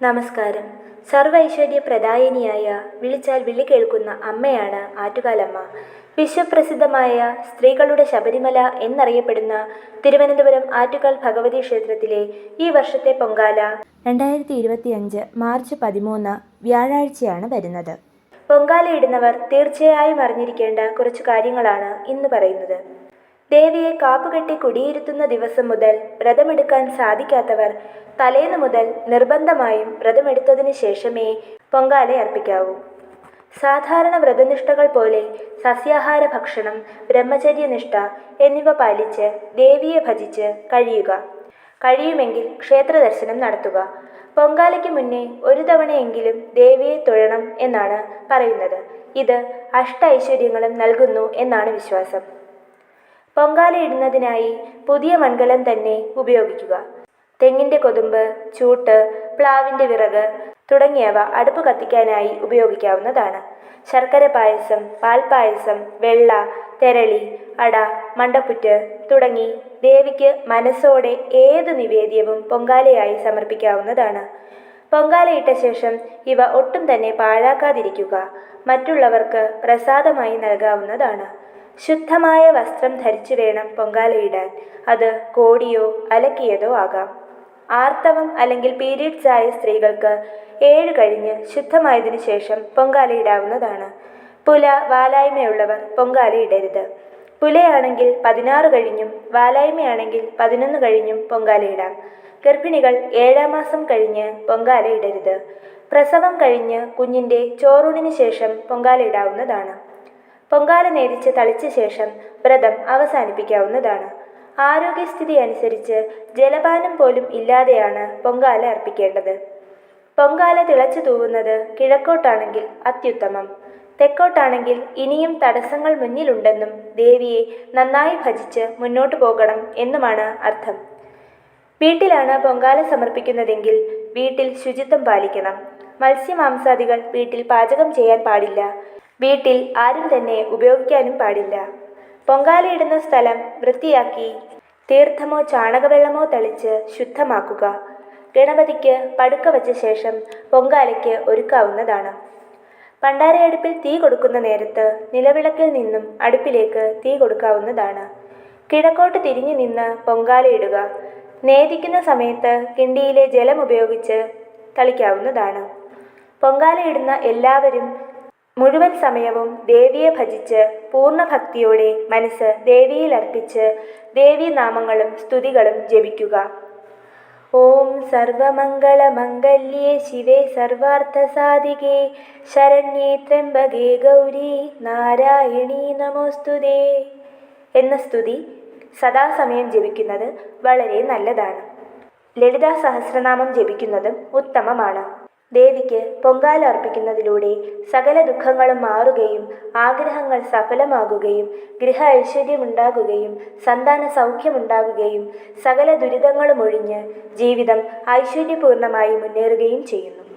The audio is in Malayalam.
നമസ്കാരം. സർവൈശ്വര്യ പ്രദായനിയായ വിളിച്ചാൽ വിളി കേൾക്കുന്ന അമ്മയാണ് ആറ്റുകാലമ്മ. വിശ്വപ്രസിദ്ധമായ സ്ത്രീകളുടെ ശബരിമല എന്നറിയപ്പെടുന്ന തിരുവനന്തപുരം ആറ്റുകാൽ ഭഗവതി ക്ഷേത്രത്തിലെ ഈ വർഷത്തെ പൊങ്കാല രണ്ടായിരത്തി ഇരുപത്തിയഞ്ച് മാർച്ച് പതിമൂന്ന് വ്യാഴാഴ്ചയാണ് വരുന്നത്. പൊങ്കാലയിടുന്നവർ തീർച്ചയായും അറിഞ്ഞിരിക്കേണ്ട കുറച്ച് കാര്യങ്ങളാണ് ഇന്ന് പറയുന്നത്. ദേവിയെ കാപ്പുകെട്ടി കുടിയിരുത്തുന്ന ദിവസം മുതൽ വ്രതമെടുക്കാൻ സാധിക്കാത്തവർ തലേന്ന് മുതൽ നിർബന്ധമായും വ്രതമെടുത്തതിനു ശേഷമേ പൊങ്കാല അർപ്പിക്കാവൂ. സാധാരണ വ്രതനിഷ്ഠകൾ പോലെ സസ്യാഹാര ഭക്ഷണം ബ്രഹ്മചര്യനിഷ്ഠ എന്നിവ പാലിച്ച് ദേവിയെ ഭജിച്ച് കഴിയുക. കഴിയുമെങ്കിൽ ക്ഷേത്ര ദർശനം നടത്തുക. പൊങ്കാലയ്ക്ക് മുന്നേ ഒരു തവണയെങ്കിലും ദേവിയെ തൊഴണം എന്നാണ് പറയുന്നത്. ഇത് അഷ്ട ഐശ്വര്യങ്ങളും നൽകുന്നു എന്നാണ് വിശ്വാസം. പൊങ്കാലയിടുന്നതിനായി പുതിയ മൺകലം തന്നെ ഉപയോഗിക്കുക. തെങ്ങിന്റെ കൊതുമ്പ് ചൂട്ട് പ്ലാവിന്റെ വിറക് തുടങ്ങിയവ അടുപ്പ് കത്തിക്കാനായി ഉപയോഗിക്കാവുന്നതാണ്. ശർക്കര പായസം പാൽപ്പായസം വെള്ള തെരളി അട മണ്ടപ്പുറ്റ് തുടങ്ങി ദേവിക്ക് മനസ്സോടെ ഏത് നിവേദ്യവും പൊങ്കാലയായി സമർപ്പിക്കാവുന്നതാണ്. പൊങ്കാലയിട്ട ശേഷം ഇവ ഒട്ടും തന്നെ പാഴാക്കാതിരിക്കുക. മറ്റുള്ളവർക്ക് പ്രസാദമായി നൽകാവുന്നതാണ്. ശുദ്ധമായ വസ്ത്രം ധരിച്ചു വേണം പൊങ്കാലയിടാൻ അത് കോടിയോ അലക്കിയതോ ആകാം. ആർത്തവം അല്ലെങ്കിൽ പീരീഡ്സ് ആയ സ്ത്രീകൾക്ക് ഏഴ് കഴിഞ്ഞ് ശുദ്ധമായതിനു ശേഷം പൊങ്കാലയിടാവുന്നതാണ് പുല വാലായ്മയുള്ളവർ പൊങ്കാലയിടരുത് പുലയാണെങ്കിൽ പതിനാറ് കഴിഞ്ഞും വാലായ്മയാണെങ്കിൽ പതിനൊന്ന് കഴിഞ്ഞും പൊങ്കാലയിടാം ഗർഭിണികൾ ഏഴാം മാസം കഴിഞ്ഞ് പൊങ്കാലയിടരുത് പ്രസവം കഴിഞ്ഞ് കുഞ്ഞിന്റെ ചോറൂണിന് ശേഷം പൊങ്കാലയിടാവുന്നതാണ് പൊങ്കാല നേദിച്ച് തളിച്ച ശേഷം വ്രതം അവസാനിപ്പിക്കാവുന്നതാണ്. ആരോഗ്യസ്ഥിതി അനുസരിച്ച് ജലപാനം പോലും ഇല്ലാതെയാണ് പൊങ്കാല അർപ്പിക്കേണ്ടത്. പൊങ്കാല തിളച്ചു തൂവുന്നത് കിഴക്കോട്ടാണെങ്കിൽ അത്യുത്തമം. തെക്കോട്ടാണെങ്കിൽ ഇനിയും തടസ്സങ്ങൾ മുന്നിലുണ്ടെന്നും ദേവിയെ നന്നായി ഭജിച്ച് മുന്നോട്ടു പോകണം എന്നുമാണ് അർത്ഥം. വീട്ടിലാണ് പൊങ്കാല സമർപ്പിക്കുന്നതെങ്കിൽ വീട്ടിൽ ശുചിത്വം പാലിക്കണം. മത്സ്യമാംസാദികൾ വീട്ടിൽ പാചകം ചെയ്യാൻ പാടില്ല. വീട്ടിൽ ആരും തന്നെ ഉപയോഗിക്കാനും പാടില്ല. പൊങ്കാലയിടുന്ന സ്ഥലം വൃത്തിയാക്കി തീർത്ഥമോ ചാണകവെള്ളമോ തളിച്ച് ശുദ്ധമാക്കുക. ഗണപതിക്ക് പടുക്ക വച്ച ശേഷം പൊങ്കാലയ്ക്ക് ഒരുക്കാവുന്നതാണ്. പണ്ടാരയടുപ്പിൽ തീ കൊടുക്കുന്ന നേരത്ത് നിലവിളക്കിൽ നിന്നും അടുപ്പിലേക്ക് തീ കൊടുക്കാവുന്നതാണ്. കിഴക്കോട്ട് തിരിഞ്ഞു നിന്ന് പൊങ്കാലയിടുക. നേദിക്കുന്ന സമയത്ത് കിണ്ടിയിലെ ജലം ഉപയോഗിച്ച് തളിക്കാവുന്നതാണ്. പൊങ്കാലയിടുന്ന എല്ലാവരും മുഴുവൻ സമയവും ദേവിയെ ഭജിച്ച് പൂർണ ഭക്തിയോടെ മനസ്സ് ദേവിയിൽ അർപ്പിച്ച് ദേവീനാമങ്ങളും സ്തുതികളും ജപിക്കുക. ഓം സർവമംഗളമംഗല്യേ ശിവേ സർവാർത്ഥസാധികേ ശരണ്യേ ത്രംബകേ ഗൗരി നാരായണി നമോസ്തുതേ. എന്ന സ്തുതി സദാസമയം ജപിക്കുന്നത് വളരെ നല്ലതാണ്. ലളിതാ സഹസ്രനാമം ജപിക്കുന്നതും ഉത്തമമാണ്. ദേവിക്ക് പൊങ്കാല അർപ്പിക്കുന്നതിലൂടെ സകല ദുഃഖങ്ങളും മാറുകയും ആഗ്രഹങ്ങൾ സഫലമാകുകയും ഗൃഹ ഐശ്വര്യമുണ്ടാകുകയും സന്താന സൗഖ്യമുണ്ടാകുകയും സകല ദുരിതങ്ങളും ഒഴിഞ്ഞ് ജീവിതം ഐശ്വര്യപൂർണമായി മുന്നേറുകയും ചെയ്യുന്നു.